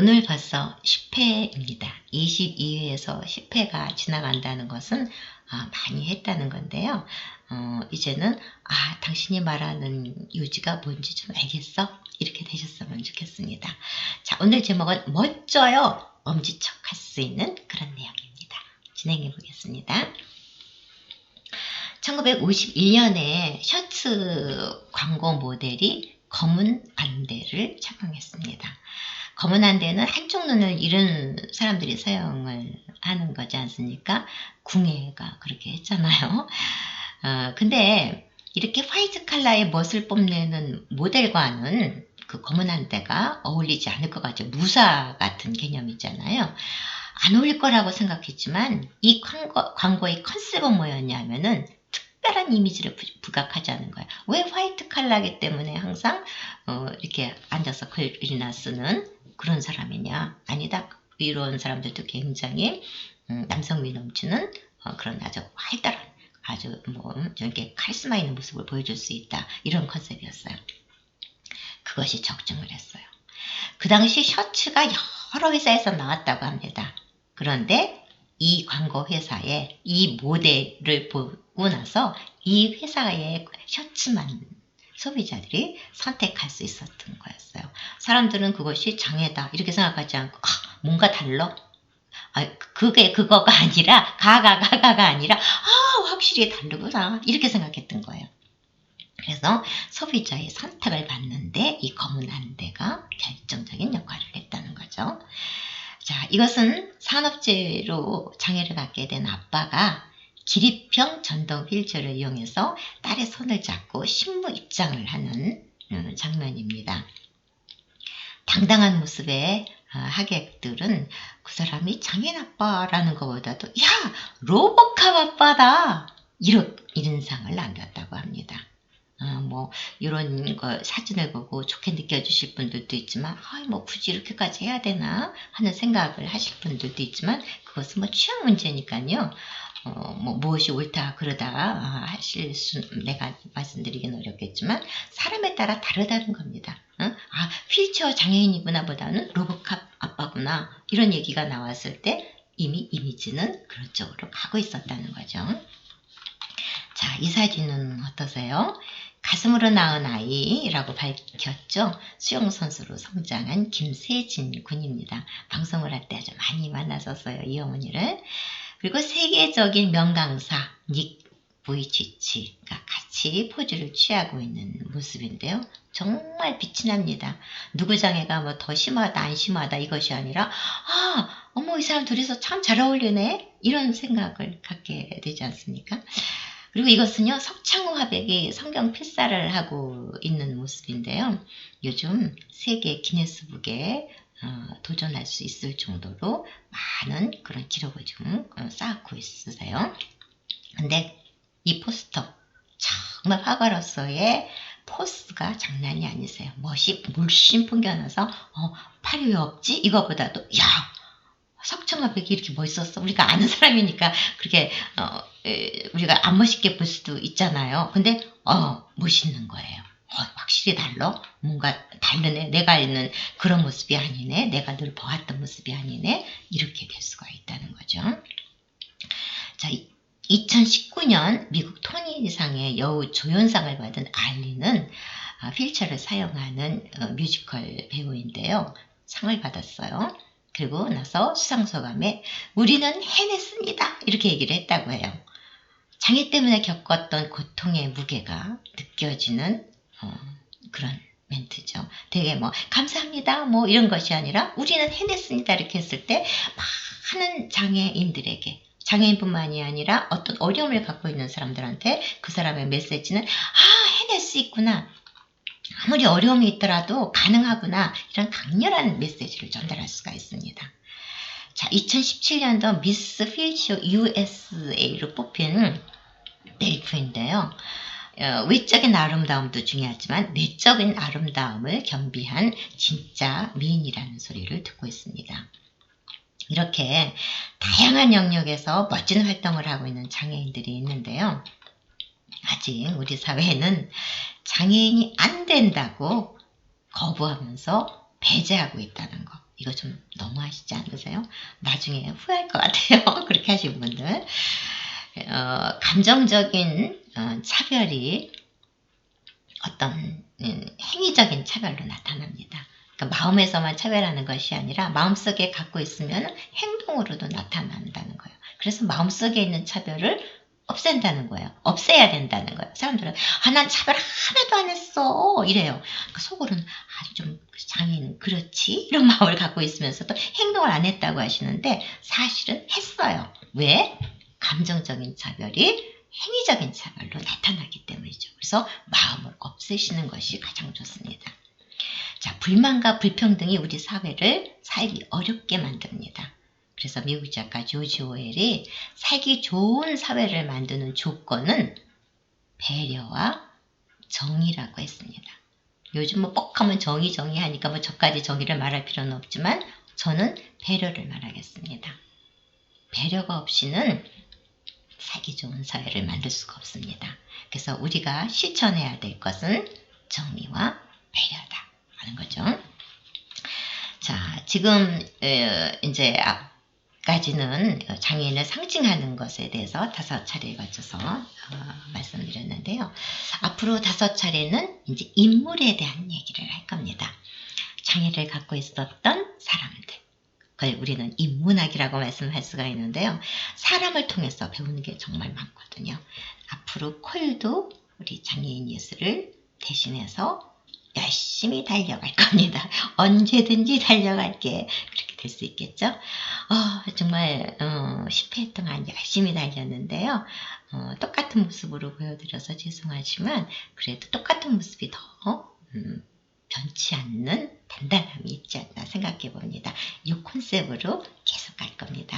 오늘 벌써 10회입니다. 22회에서 10회가 지나간다는 것은 아, 많이 했다는 건데요. 어, 이제는 아 당신이 말하는 유지가 뭔지 좀 알겠어? 이렇게 되셨으면 좋겠습니다. 자 오늘 제목은 멋져요. 엄지척 할 수 있는 그런 내용입니다. 진행해 보겠습니다. 1951년에 셔츠 광고 모델이 검은 안대를 착용했습니다. 검은 안대는 한쪽 눈을 잃은 사람들이 사용을 하는 거지 않습니까? 궁예가 그렇게 했잖아요. 어, 근데 이렇게 화이트 칼라의 멋을 뽐내는 모델과는 그 검은 안대가 어울리지 않을 것 같죠. 무사 같은 개념이잖아요. 안 어울릴 거라고 생각했지만 이 광고, 광고의 컨셉은 뭐였냐면은 특별한 이미지를 부, 각하자는 거예요. 왜 화이트 칼라기 때문에 항상 어, 이렇게 앉아서 글이나 쓰는 그런 사람이냐? 아니다. 이런 사람들도 굉장히 음, 남성미 넘치는 어, 그런 아주 활달한 아주 뭐 이렇게 카리스마 있는 모습을 보여줄 수 있다. 이런 컨셉이었어요. 그것이 적중을 했어요. 그 당시 셔츠가 여러 회사에서 나왔다고 합니다. 그런데 이 광고 회사에 이 모델을 보고 나서 이 회사의 셔츠만 소비자들이 선택할 수 있었던 거였어요. 사람들은 그것이 장애다 이렇게 생각하지 않고 아, 뭔가 달러? 아, 그게 그거가 아니라 가가 가가가 아니라 아 확실히 다르구나 이렇게 생각했던 거예요. 그래서 소비자의 선택을 받는데 이 검은 안대가 결정적인 역할을 했다는 거죠. 자, 이것은 산업재로 장애를 갖게 된 아빠가 기립형 전동 휠체어를 이용해서 딸의 손을 잡고 신부 입장을 하는 음, 장면입니다. 당당한 모습의 아, 하객들은 그 사람이 장애인 아빠라는 것보다도 야 로봇캅 아빠다 이런 인상을 남겼다고 합니다. 어, 뭐 이런 거 사진을 보고 좋게 느껴주실 분들도 있지만 아, 뭐 굳이 이렇게까지 해야 되나 하는 생각을 하실 분들도 있지만 그것은 뭐 취향 문제니까요. 어, 뭐 무엇이 옳다 그러다 아, 하실 수 내가 말씀드리긴 어렵겠지만 사람에 따라 다르다는 겁니다. 어? 아 휠체어 장애인이구나 보다는 로봇캅 아빠구나 이런 얘기가 나왔을 때 이미 이미지는 그런 쪽으로 가고 있었다는 거죠. 자, 이 사진은 어떠세요? 가슴으로 낳은 아이라고 밝혔죠. 수영선수로 성장한 김세진 군입니다. 방송을 할 때 아주 많이 만났었어요. 이 어머니를. 그리고 세계적인 명강사 닉 보이치치가 같이 포즈를 취하고 있는 모습인데요. 정말 빛이 납니다. 누구 장애가 뭐 더 심하다 안 심하다 이것이 아니라 아 어머 이 사람 둘이서 참 잘 어울리네 이런 생각을 갖게 되지 않습니까? 그리고 이것은요 석창호 화백이 성경 필사를 하고 있는 모습인데요. 요즘 세계 기네스북에 어, 도전할 수 있을 정도로 많은 그런 기록을 지금 어, 쌓고 있으세요. 근데 이 포스터 정말 화가로서의 포스가 장난이 아니세요. 멋이 물씬 풍겨나서 어, 팔이 왜 없지? 이거보다도 야 석청화백이 이렇게 멋있었어. 우리가 아는 사람이니까 그렇게 어, 에, 우리가 안 멋있게 볼 수도 있잖아요. 근데 어 멋있는 거예요. 어, 확실히 달러? 뭔가 다르네. 내가 알는 그런 모습이 아니네. 내가 늘 보았던 모습이 아니네. 이렇게 될 수가 있다는 거죠. 자, 2019년 미국 토니상의 여우 조연상을 받은 알리는 아, 휠체어를 사용하는 어, 뮤지컬 배우인데요. 상을 받았어요. 그리고 나서 수상소감에 우리는 해냈습니다. 이렇게 얘기를 했다고 해요. 장애 때문에 겪었던 고통의 무게가 느껴지는 어, 그런 멘트죠. 되게 뭐 감사합니다 뭐 이런 것이 아니라 우리는 해냈습니다 이렇게 했을 때 많은 장애인들에게 장애인뿐만이 아니라 어떤 어려움을 갖고 있는 사람들한테 그 사람의 메시지는 아 해낼 수 있구나 아무리 어려움이 있더라도 가능하구나 이런 강렬한 메시지를 전달할 수가 있습니다. 자, 2017년도 미스 필쇼 USA로 뽑힌 델프인데요. 어, 외적인 아름다움도 중요하지만 내적인 아름다움을 겸비한 진짜 미인이라는 소리를 듣고 있습니다. 이렇게 다양한 영역에서 멋진 활동을 하고 있는 장애인들이 있는데요. 아직 우리 사회는 장애인이 안 된다고 거부하면서 배제하고 있다는 것. 이거 좀 너무하시지 않으세요? 나중에 후회할 것 같아요. 그렇게 하신 분들. 어, 감정적인 어, 차별이 어떤 음, 행위적인 차별로 나타납니다. 그러니까 마음에서만 차별하는 것이 아니라 마음속에 갖고 있으면 행동으로도 나타난다는 거예요. 그래서 마음속에 있는 차별을 없앤다는 거예요. 없애야 된다는 거예요. 사람들은 아 난 차별 하나도 안 했어 이래요. 그 속으로는 아좀 장애는 그렇지 이런 마음을 갖고 있으면서도 행동을 안 했다고 하시는데 사실은 했어요. 왜? 감정적인 차별이 행위적인 차별로 나타나기 때문이죠. 그래서 마음을 없애시는 것이 가장 좋습니다. 자, 불만과 불평등이 우리 사회를 살기 어렵게 만듭니다. 그래서 미국 작가 조지 오웰이 살기 좋은 사회를 만드는 조건은 배려와 정의라고 했습니다. 요즘 뭐 뻑하면 정의 정의 하니까 뭐 저까지 정의를 말할 필요는 없지만 저는 배려를 말하겠습니다. 배려가 없이는 좋은 사회를 만들 수가 없습니다. 그래서 우리가 실천해야 될 것은 정의와 배려다 하는 거죠. 자, 지금 에, 이제 앞까지는 장애인을 상징하는 것에 대해서 다섯 차례에 걸쳐서 어, 말씀드렸는데요. 앞으로 다섯 차례는 이제 인물에 대한 얘기를 할 겁니다. 장애를 갖고 있었던 사람들. 그걸 우리는 인문학이라고 말씀할 수가 있는데요. 사람을 통해서 배우는 게 정말 많거든요. 앞으로 콜도 우리 장애인 예술을 대신해서 열심히 달려갈 겁니다. 언제든지 달려갈게. 그렇게 될 수 있겠죠? 어, 정말 어, 10회 동안 열심히 달렸는데요. 어, 똑같은 모습으로 보여드려서 죄송하지만 그래도 똑같은 모습이 더 음, 변치 않는 단단함이 있지 않나 생각해 봅니다. 이 컨셉으로 계속 갈 겁니다.